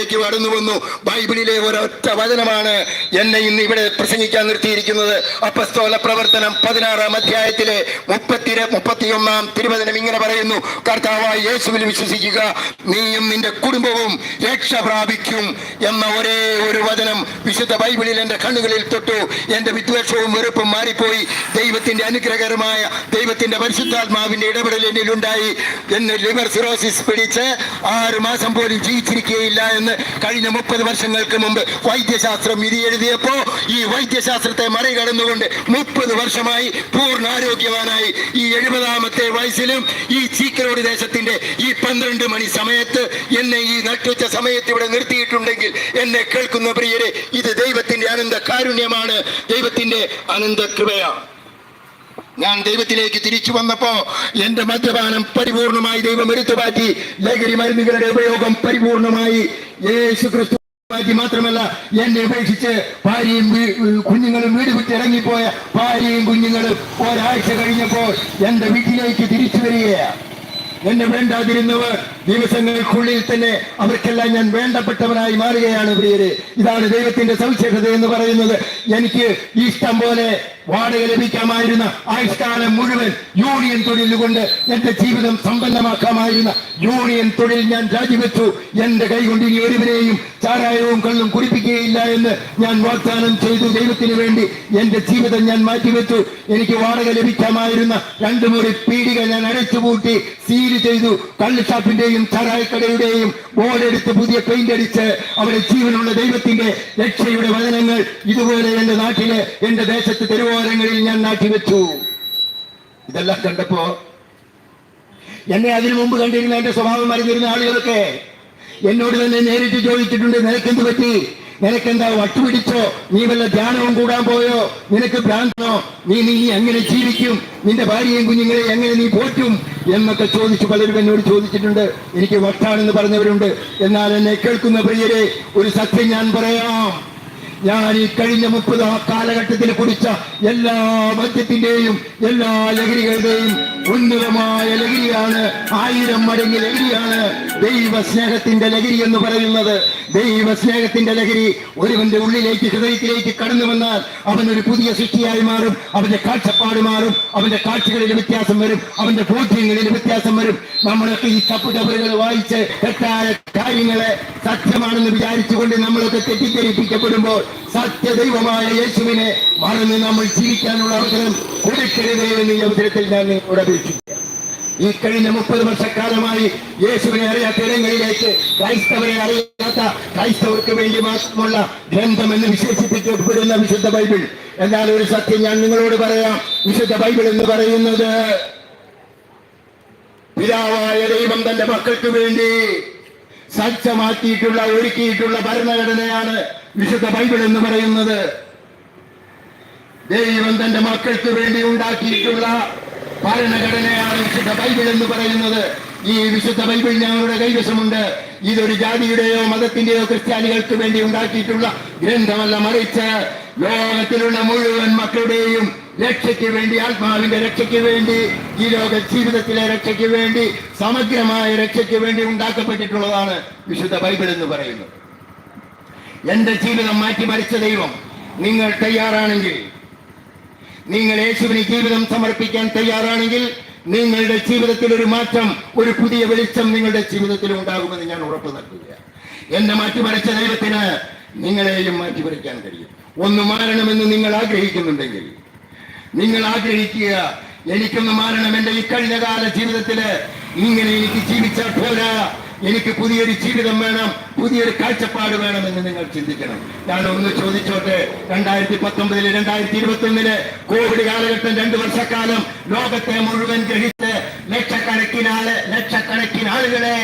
A: ജീവിതത്തിലേക്ക് കടന്നു വന്നു. ബൈബിളിലെ ഒരൊറ്റ വചനമാണ് എന്നെ ഇന്ന് ഇവിടെ പ്രസംഗിക്കാൻ നിർത്തിയിരിക്കുന്നത്. അപ്പസ്തോല പ്രവർത്തനം പതിനാറാം അധ്യായത്തിലെ മുപ്പത്തി മുപ്പത്തിയൊന്നാം തിരുവചനം ഇങ്ങനെ പറയുന്നു. കർത്താവായി യേശുവിൽ വിശ്വസിക്കുക. നീയും നിന്റെ കുടുംബവും രക്ഷ പ്രാപിക്കും എന്ന ഒരേ ഒരു വചനം വിശുദ്ധ ബൈബിളിൽ എന്റെ കണ്ണുകളിൽ തൊട്ടു. എന്റെ വിദ്വേഷവും വെറുപ്പും മാറിപ്പോയി. ദൈവത്തിന്റെ അനുഗ്രഹകരമായ ദൈവത്തിന്റെ പരിശുദ്ധാത്മാവിന്റെ ഇടപെടൽ എന്നിലുണ്ടായി. എന്നെ ലിവർ സിറോസിസ് പിടിച്ച് ആറ് മാസം പോലും ജീവിച്ചിരിക്കുകയില്ല എന്ന് കഴിഞ്ഞ മുപ്പത് വർഷങ്ങൾക്ക് മുമ്പ് വൈദ്യശാസ്ത്രം വിധി എഴുതിയപ്പോ ഈ വൈദ്യശാസ്ത്രത്തെ മറികടന്നുകൊണ്ട് മുപ്പത് വർഷമായി പൂർണ ആരോഗ്യവാനായി ഈ എഴുപതാമത്തെ വയസ്സിലും ഈ ചീക്കരോട് ദേശത്തിന്റെ ഈ പന്ത്രണ്ട് മണി സമയത്ത് എന്നെ ഈ നട്ടുച്ച സമയത്ത് ഇവിടെ നിർത്തിയിട്ടുണ്ടെങ്കിൽ എന്നെ കേൾക്കുന്ന പ്രിയരെ ഇത് ദൈവത്തിന്റെ അനന്ത കാരുണ്യമാണ് ദൈവത്തിന്റെ അനന്ത കൃപയാണ് ഞാൻ ദൈവത്തിലേക്ക് തിരിച്ചു വന്നപ്പോ എന്റെ മദ്യപാനം പരിപൂർണമായി ദൈവം എടുത്തു മാറ്റി ലഹരി മരുന്നുകളുടെ ഉപയോഗം പരിപൂർണമായി. യേശു ക്രിസ്തു മാറ്റി മാത്രമല്ല എന്നെ ഉപേക്ഷിച്ച് ഭാര്യയും കുഞ്ഞുങ്ങളും വീട് വിട്ട് ഇറങ്ങിപ്പോയ ഭാര്യയും കുഞ്ഞുങ്ങളും ഒരാഴ്ച കഴിഞ്ഞപ്പോൾ എന്റെ വീട്ടിലേക്ക് തിരിച്ചു വരികയാണ് എന്നെ വേണ്ടാതിരുന്നവർ ദിവസങ്ങൾക്കുള്ളിൽ തന്നെ അവർക്കെല്ലാം ഞാൻ വേണ്ടപ്പെട്ടവനായി മാറുകയാണ് പ്രിയര്. ഇതാണ് ദൈവത്തിന്റെ സവിശേഷത എന്ന് പറയുന്നത്. എനിക്ക് ഇഷ്ടം പോലെ വാടക ലഭിക്കാമായിരുന്ന ആയുഷ്കാലം മുഴുവൻ യൂണിയൻ തൊഴിൽ കൊണ്ട് എന്റെ ജീവിതം സമ്പന്നമാക്കാമായിരുന്ന യൂണിയൻ തൊഴിൽ ഞാൻ രാജിവെച്ചു. എന്റെ കൈകൊണ്ട് ഇനി ഒരുവരെയും ചാരായവും കള്ളും കുടിപ്പിക്കുകയില്ല എന്ന് ഞാൻ വാഗ്ദാനം ചെയ്തു. ദൈവത്തിന് വേണ്ടി എന്റെ ജീവിതം ഞാൻ മാറ്റിവെച്ചു. എനിക്ക് വാടക ലഭിക്കാമായിരുന്ന രണ്ടു മുറി പീടിക ഞാൻ അടച്ചുപൂട്ടി സീൽ ചെയ്തു. കള്ള് ഷാപ്പിന്റെയും ചാരായക്കടയുടെയും ബോർഡെടുത്ത് പുതിയ പെയിന്റ് അടിച്ച് അവിടെ ജീവനുള്ള ദൈവത്തിന്റെ രക്ഷയുടെ വചനങ്ങൾ ഇതുപോലെ എന്റെ നാട്ടിലെ എന്റെ ദേശത്ത് തെരുവോരങ്ങളിൽ ഞാൻ നാട്ടിവെച്ചു. ഇതെല്ലാം കണ്ടപ്പോ എന്നെ അതിനു മുമ്പ് കണ്ടിരുന്ന എന്റെ സ്വഭാവം അറിഞ്ഞിരുന്ന ആളുകളൊക്കെ എന്നോട് തന്നെ നേരിട്ട് ചോദിച്ചിട്ടുണ്ട് നിനക്കെന്ത് പറ്റി? നിനക്കെന്താ വട്ടുപിടിച്ചോ? നീ വല്ല ധ്യാനവും കൂടാൻ പോയോ? നിനക്ക് ഭ്രാന്തോ നീ നീ എങ്ങനെ ജീവിക്കും? നിന്റെ ഭാര്യയും കുഞ്ഞുങ്ങളെ എങ്ങനെ നീ പോറ്റും? എന്നൊക്കെ ചോദിച്ചു പലരും എന്നോട് ചോദിച്ചിട്ടുണ്ട്. എനിക്ക് വട്ടാണെന്ന് പറഞ്ഞവരുണ്ട്. എന്നാൽ എന്നെ കേൾക്കുന്ന പ്രിയരെ ഒരു സത്യം ഞാൻ പറയാം. ഞാൻ ഈ കഴിഞ്ഞ മുപ്പത് കാലഘട്ടത്തിൽ കുടിച്ച എല്ലാ മദ്യത്തിന്റെയും എല്ലാ ലഹരികളുടെയും ഉന്നതമായ ലഹരിയാണ് ആയിരം മടങ്ങ് ലഹരിയാണ് ദൈവ സ്നേഹത്തിന്റെ ലഹരി എന്ന് പറയുന്നത്. ദൈവ സ്നേഹത്തിന്റെ ലഹരി ഒരുവന്റെ ഉള്ളിലേക്ക് ഹൃദയത്തിലേക്ക് കടന്നു വന്നാൽ അവൻ ഒരു പുതിയ സൃഷ്ടിയായി മാറും. അവന്റെ കാഴ്ചപ്പാട് മാറും. അവന്റെ കാഴ്ചകളിൽ വ്യത്യാസം വരും. അവന്റെ ബോധ്യങ്ങളിൽ വ്യത്യാസം വരും. നമ്മളൊക്കെ ഈ തപ്പുതപ്പുകൾ വായിച്ച് തെറ്റായ കാര്യങ്ങളെ സത്യമാണെന്ന് വിചാരിച്ചുകൊണ്ട് നമ്മളൊക്കെ തെറ്റിദ്ധരിപ്പിക്കപ്പെടുമ്പോൾ സത്യദൈവമായ യേശുവിനെ മറന്ന് നമ്മൾ ജീവിക്കാനുള്ള അവസരം കൊടുക്കരുതേ എന്ന് ഈ അവസരത്തിൽ ഞാൻ നിങ്ങളോട് അപേക്ഷിക്കുക ഈ കഴിഞ്ഞ മുപ്പത് വർഷക്കാലമായി യേശുവിനെ അറിയാത്ത ഇടങ്ങളിലേക്ക് ക്രൈസ്തവരെ അറിയാത്ത ക്രൈസ്തവർക്ക് വേണ്ടി മാത്രമുള്ള ഗ്രന്ഥം എന്ന് വിശേഷിപ്പിക്കപ്പെടുന്ന വിശുദ്ധ ബൈബിൾ. എന്നാൽ ഒരു സത്യം ഞാൻ നിങ്ങളോട് പറയാം. വിശുദ്ധ ബൈബിൾ എന്ന് പറയുന്നത് പിതാവായ ദൈവം തന്റെ മക്കൾക്ക് വേണ്ടി സജ്ജമാക്കിയിട്ടുള്ള ഒരുക്കിയിട്ടുള്ള ഭരണഘടനയാണ് വിശുദ്ധ ബൈബിൾ എന്ന് പറയുന്നത്. ദൈവം തന്റെ മക്കൾക്ക് വേണ്ടി ഉണ്ടാക്കിയിട്ടുള്ള ഭരണഘടനയാണ് വിശുദ്ധ ബൈബിൾ എന്ന് പറയുന്നത്. ഈ വിശുദ്ധ ബൈബിൾ ഞങ്ങളുടെ കൈവശമുണ്ട്. ഇതൊരു ജാതിയുടെയോ മതത്തിന്റെയോ ക്രിസ്ത്യാനികൾക്ക് വേണ്ടി ഉണ്ടാക്കിയിട്ടുള്ള ഗ്രന്ഥമല്ല മറിച്ച് ലോകത്തിലുള്ള മുഴുവൻ മക്കളുടെയും രക്ഷയ്ക്ക് വേണ്ടി ആത്മാവിന്റെ രക്ഷയ്ക്ക് വേണ്ടി ഈ ലോക ജീവിതത്തിലെ രക്ഷയ്ക്ക് വേണ്ടി സമഗ്രമായ രക്ഷയ്ക്ക് വേണ്ടി ഉണ്ടാക്കപ്പെട്ടിട്ടുള്ളതാണ് വിശുദ്ധ ബൈബിൾ എന്ന് പറയുന്നത്. എന്റെ ജീവിതം മാറ്റിമറിച്ച ദൈവം നിങ്ങൾ തയ്യാറാണെങ്കിൽ നിങ്ങൾ യേശുവിന് ജീവിതം സമർപ്പിക്കാൻ തയ്യാറാണെങ്കിൽ നിങ്ങളുടെ ജീവിതത്തിൽ ഒരു മാറ്റം ഒരു പുതിയ വെളിച്ചം നിങ്ങളുടെ ജീവിതത്തിൽ ഉണ്ടാകുമെന്ന് ഞാൻ ഉറപ്പ് നൽകുക എന്നെ മാറ്റിമറിച്ച ദൈവത്തിന് നിങ്ങളെയും മാറ്റിമറിക്കാൻ കഴിയും. ഒന്ന് മാറണമെന്ന് നിങ്ങൾ ആഗ്രഹിക്കുന്നുണ്ടെങ്കിൽ നിങ്ങൾ ആഗ്രഹിക്കുക എനിക്കൊന്ന് മാറണം എന്റെ ഈ കഴിഞ്ഞകാല ജീവിതത്തിൽ ഇങ്ങനെ എനിക്ക് ജീവിച്ചാൽ പോരാ. എനിക്ക് പുതിയൊരു ജീവിതം വേണം പുതിയൊരു കാഴ്ചപ്പാട് വേണം എന്ന് നിങ്ങൾ ചിന്തിക്കണം. ഞാൻ ഒന്ന് ചോദിച്ചോട്ടെ രണ്ടായിരത്തി പത്തൊമ്പതിൽ രണ്ടായിരത്തി ഇരുപത്തി ഒന്നിൽ കോവിഡ് കാലഘട്ടം രണ്ടു വർഷക്കാലം ലോകത്തെ മുഴുവൻ ഗ്രഹിച്ച് ലക്ഷക്കണക്കിനാൾ ആൾ ലക്ഷക്കണക്കിന് ആളുകളെ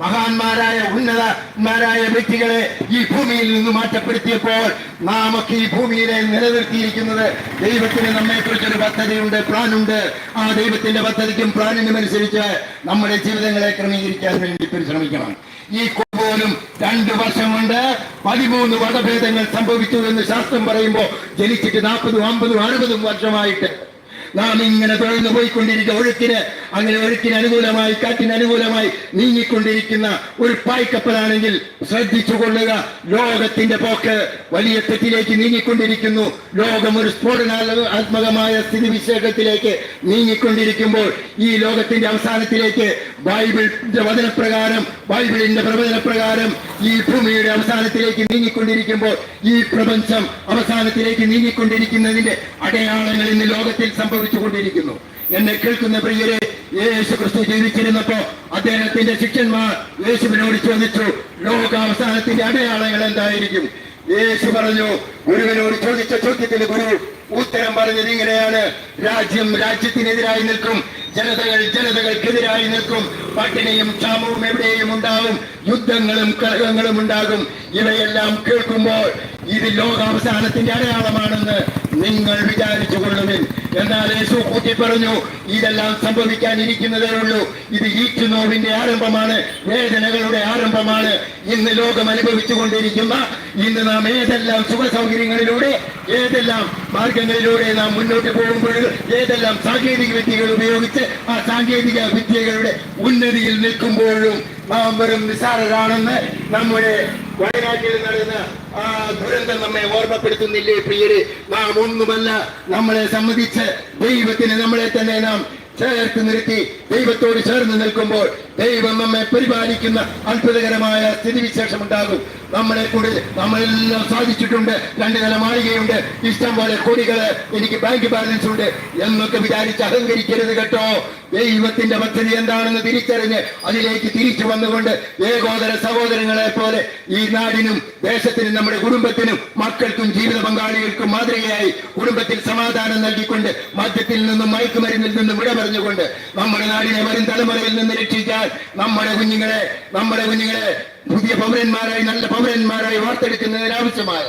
A: മഹാന്മാരായ ഉന്നതന്മാരായ വ്യക്തികളെ ഈ ഭൂമിയിൽ നിന്ന് മാറ്റപ്പെടുത്തിയപ്പോൾ നാമൊക്കെ ഈ ഭൂമിയിലെ നിലനിർത്തിയിരിക്കുന്നത് ദൈവത്തിന് നമ്മെ കുറിച്ചൊരു പദ്ധതിയുണ്ട് പ്ലാനുണ്ട്. ആ ദൈവത്തിന്റെ പദ്ധതിക്കും പ്ലാനിനും അനുസരിച്ച് നമ്മുടെ ജീവിതങ്ങളെ ക്രമീകരിക്കാൻ വേണ്ടി പരിശ്രമിക്കണം. ഈ പോലും രണ്ടു വർഷം കൊണ്ട് പതിമൂന്ന് വധഭേദങ്ങൾ സംഭവിച്ചു എന്ന് ശാസ്ത്രം പറയുമ്പോൾ ജനിച്ചിട്ട് നാൽപ്പതും അമ്പതും അറുപതും വർഷമായിട്ട് നാം ഇങ്ങനെ തുഴന്നു പോയിക്കൊണ്ടിരിക്കുക. ഒഴുക്കിന് അങ്ങനെ ഒഴുക്കിന് അനുകൂലമായി കാറ്റിന് അനുകൂലമായി നീങ്ങിക്കൊണ്ടിരിക്കുന്ന ഒരു പായ്ക്കപ്പലാണെങ്കിൽ ശ്രദ്ധിച്ചു കൊള്ളുക ലോകത്തിന്റെ പോക്ക് വലിയ തെറ്റിലേക്ക് നീങ്ങിക്കൊണ്ടിരിക്കുന്നു. ലോകം ഒരു സ്ഫോടനാത്മകമായ സ്ഥിതി വിശേഷത്തിലേക്ക് നീങ്ങിക്കൊണ്ടിരിക്കുമ്പോൾ ഈ ലോകത്തിന്റെ അവസാനത്തിലേക്ക് ബൈബിളിന്റെ വചനപ്രകാരം ബൈബിളിന്റെ പ്രവചനപ്രകാരം ഈ ഭൂമിയുടെ അവസാനത്തിലേക്ക് നീങ്ങിക്കൊണ്ടിരിക്കുമ്പോൾ ഈ പ്രപഞ്ചം അവസാനത്തിലേക്ക് നീങ്ങിക്കൊണ്ടിരിക്കുന്നതിന്റെ അടയാളങ്ങൾ ഇന്ന് ലോകത്തിൽ സംഭവിച്ചുകൊണ്ടിരിക്കുന്നു എന്നെ കേൾക്കുന്ന പ്രിയരെ യേശു ക്രിസ്തു ജീവിച്ചിരുന്നപ്പോ അദ്ദേഹത്തിന്റെ ശിഷ്യന്മാർ യേശുവിനോട് ചോദിച്ചു ലോകാവസാനത്തിന്റെ അടയാളങ്ങൾ എന്തായിരിക്കും? യേശു പറഞ്ഞു ഗുരുവിനോട് ചോദിച്ച ചോദ്യത്തിന് ഗുരു ഉത്തരം പറഞ്ഞത് ഇങ്ങനെയാണ്. രാജ്യം രാജ്യത്തിനെതിരായി നിൽക്കും ജനതകൾ ജനതകൾക്കെതിരായി നിൽക്കും പട്ടിണിയും ക്ഷാമവും എവിടെയും ഉണ്ടാവും യുദ്ധങ്ങളും കലഹങ്ങളും ഉണ്ടാകും. ഇവയെല്ലാം കേൾക്കുമ്പോൾ ഇത് ലോകാവസാനത്തിന്റെ അടയാളമാണെന്ന് നിങ്ങൾ വിചാരിച്ചു കൊള്ളുവിൻ. എന്നാൽ യേശു കൂട്ടി പറഞ്ഞു ഇതെല്ലാം സംഭവിക്കാനിരിക്കുന്നതേ ഉള്ളൂ. ഇത് ഈറ്റുനോവിന്റെ ആരംഭമാണ് വേദനകളുടെ ആരംഭമാണ്. ഇന്ന് ലോകം അനുഭവിച്ചു കൊണ്ടിരിക്കുന്ന ഇന്ന് നാം ഏതെല്ലാം സുഖ സൗകര്യങ്ങളിലൂടെ ഏതെല്ലാം മാർഗങ്ങളിലൂടെ നാം മുന്നോട്ട് പോകുമ്പോൾ ഏതെല്ലാം സാങ്കേതിക വിദ്യകൾ ഉപയോഗിച്ച് ആ സാങ്കേതിക വിദ്യകളുടെ ഉന്നതിയിൽ നിൽക്കുമ്പോഴും നാം വെറും നിസാരരാണെന്ന് നമ്മുടെ വയനാട്ടിൽ നടന്ന ആ ദുരന്തം നമ്മെ ഓർമ്മപ്പെടുത്തുന്നില്ലേ പ്രിയര്? നാം ഒന്നുമല്ല നമ്മളെ സംബന്ധിച്ച് ദൈവത്തിന് നമ്മളെ തന്നെ നാം ചേർത്ത് നിർത്തി ദൈവത്തോട് ചേർന്ന് നിൽക്കുമ്പോൾ ദൈവം നമ്മെ പരിപാലിക്കുന്ന അത്ഭുതകരമായ സ്ഥിതിവിശേഷം ഉണ്ടാകും നമ്മളെ കൂടി നമ്മളെല്ലാം സാധിച്ചിട്ടുണ്ട്. രണ്ടു നില മാളികയുണ്ട്. ഇഷ്ടം പോലെ കോടികൾ എനിക്ക് ബാങ്ക് ബാലൻസ് ഉണ്ട് എന്നൊക്കെ വിചാരിച്ച് അഹങ്കരിക്കരുത് കേട്ടോ. ദൈവത്തിന്റെ പദ്ധതി എന്താണെന്ന് തിരിച്ചറിഞ്ഞ് അതിലേക്ക് തിരിച്ചു വന്നുകൊണ്ട് ഏകോദര സഹോദരങ്ങളെ പോലെ ഈ നാടിനും ദേശത്തിനും നമ്മുടെ കുടുംബത്തിനും മക്കൾക്കും ജീവിത പങ്കാളികൾക്കും മാതൃകയായി കുടുംബത്തിൽ സമാധാനം നൽകിക്കൊണ്ട് മദ്യത്തിൽ നിന്നും മയക്കുമരുന്നിൽ നിന്നും വിട പറഞ്ഞുകൊണ്ട് നമ്മുടെ നാടിനെ വരും തലമുറയിൽ നിന്ന് രക്ഷിക്കാൻ നമ്മുടെ കുഞ്ഞുങ്ങളെ നമ്മുടെ കുഞ്ഞുങ്ങളെ പുതിയ പൗരന്മാരായി നല്ല പൗരന്മാരായി വാർത്തെടുക്കുന്നതിനാവശ്യമായ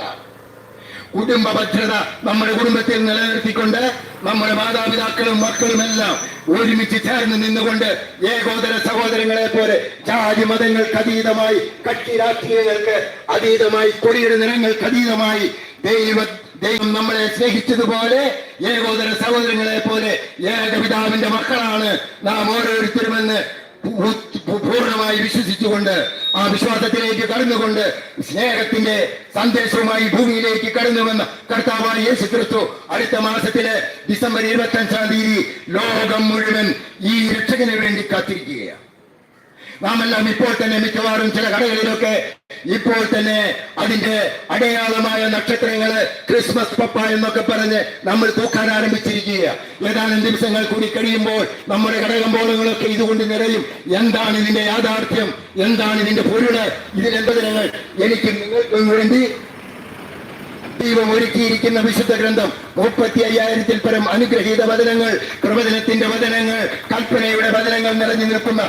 A: കുടുംബ ഭദ്രത നമ്മുടെ കുടുംബത്തിൽ നിലനിർത്തിക്കൊണ്ട് നമ്മുടെ മാതാപിതാക്കളും മക്കളും എല്ലാം ഒരുമിച്ച് ചേർന്ന് നിന്നുകൊണ്ട് ഏകോദര സഹോദരങ്ങളെ പോലെ ജാതി മതങ്ങൾക്ക് അതീതമായി കക്ഷി രാഷ്ട്രീയങ്ങൾക്ക് അതീതമായി കൊടിയുടെ നിറങ്ങൾക്ക് അതീതമായി ദൈവ ദൈവം നമ്മളെ സ്നേഹിച്ചതുപോലെ ഏകോദര സഹോദരങ്ങളെ പോലെ ഏകപിതാവിന്റെ മക്കളാണ് നാം ഓരോരുത്തരുമെന്ന് പൂർണമായി വിശ്വസിച്ചുകൊണ്ട് ആ വിശ്വാസത്തിലേക്ക് കടന്നുകൊണ്ട് സ്നേഹത്തിന്റെ സന്ദേശവുമായി ഭൂമിയിലേക്ക് കടന്നു വന്ന കർത്താവായ യേശു ക്രിസ്തു അടുത്ത മാസത്തിലെ ഡിസംബർ ഇരുപത്തി അഞ്ചാം തീയതി ലോകം മുഴുവൻ ഈ രക്ഷകന് വേണ്ടി കാത്തിരിക്കുകയാണ്. നാം എല്ലാം ഇപ്പോൾ തന്നെ മിക്കവാറും ചില കടകളിലൊക്കെ ഇപ്പോൾ തന്നെ അതിന്റെ അടയാളമായ നക്ഷത്രങ്ങൾ ക്രിസ്മസ് പപ്പ എന്നൊക്കെ പറഞ്ഞ് നമ്മൾ തൂക്കാൻ ആരംഭിച്ചിരിക്കുക ഏതാനും ദിവസങ്ങൾ കൂടി കഴിയുമ്പോൾ നമ്മുടെ കടകമ്പോളങ്ങളൊക്കെ ഇതുകൊണ്ട് നിറയും. എന്താണ് ഇതിന്റെ യാഥാർത്ഥ്യം? എന്താണ് ഇതിന്റെ പൊരുൾ? ഇതിലെന്ത് എന്തെങ്കിലും എനിക്ക് നിങ്ങൾക്കും വേണ്ടി ദൈവം ഒരുക്കിയിരിക്കുന്ന വിശുദ്ധ ഗ്രന്ഥം മുപ്പത്തി അയ്യായിരത്തിൽ പരം അനുഗ്രഹീത വചനങ്ങൾ പ്രവചനത്തിന്റെ വചനങ്ങൾ കൽപ്പനയുടെ വചനങ്ങൾ നിറഞ്ഞു നിൽക്കുന്ന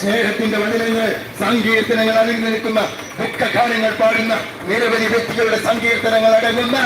A: സ്നേഹത്തിന്റെ വചനങ്ങൾ സങ്കീർത്തനങ്ങൾ അണിഞ്ഞു നിൽക്കുന്ന ദുഃഖകാലങ്ങൾ പാടുന്ന നിരവധി വ്യക്തികളുടെ സങ്കീർത്തനങ്ങൾ അടങ്ങുന്ന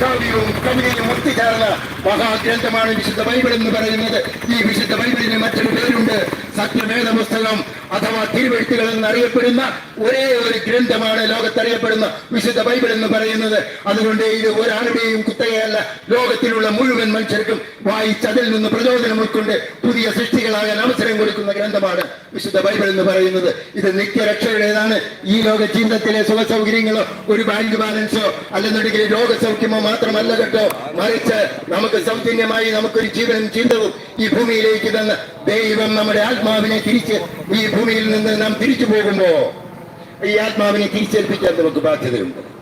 A: കാവ്യവും കവിതയും ഒത്തുചേർന്ന മഹാഗ്രന്ഥമാണ് വിശുദ്ധ ബൈബിൾ എന്ന് പറയുന്നത്. ഈ വിശുദ്ധ ബൈബിളിന് മറ്റൊരു പേരുണ്ട്. സത്യവേദ പുസ്തകം അഥവാ തിരുവെഴുത്തുകൾ എന്നറിയപ്പെടുന്ന ഒരേ ഒരു ഗ്രന്ഥമാണ് ലോകത്തറിയപ്പെടുന്ന വിശുദ്ധ ബൈബിൾ എന്ന് പറയുന്നത്. അതുകൊണ്ട് ഇത് ഒരാളുടെയും കുത്തകയല്ല ലോകത്തിലുള്ള മുഴുവൻ മനുഷ്യർക്കും വായിച്ചതിൽ നിന്ന് പ്രചോദനം ഉൾക്കൊണ്ട് പുതിയ സൃഷ്ടികളാകാൻ അവസരം കൊടുക്കുന്ന ഗ്രന്ഥമാണ് വിശുദ്ധ ബൈബിൾ എന്ന് പറയുന്നത്. ഇത് നിത്യരക്ഷയുടേതാണ്. ഈ ലോക ജീവിതത്തിലെ സുഖ സൗകര്യങ്ങളോ ഒരു ബാങ്ക് ബാലൻസോ അല്ലെന്നുണ്ടെങ്കിൽ രോഗസൗഖ്യമോ മാത്രമല്ല കേട്ടോ. മറിച്ച് നമുക്ക് സൗജന്യമായി നമുക്കൊരു ജീവനും ചിന്തവും ഈ ഭൂമിയിലേക്ക് തന്ന ദൈവം നമ്മുടെ ആത്മാവിനെ തിരിച്ച് ഈ ഭൂമിയിൽ നിന്ന് നാം തിരിച്ചു പോകുമ്പോ ഈ ആത്മാവിനെ തിരിച്ചേൽപ്പിക്കാൻ നമുക്ക് ബാധ്യതയുണ്ട്.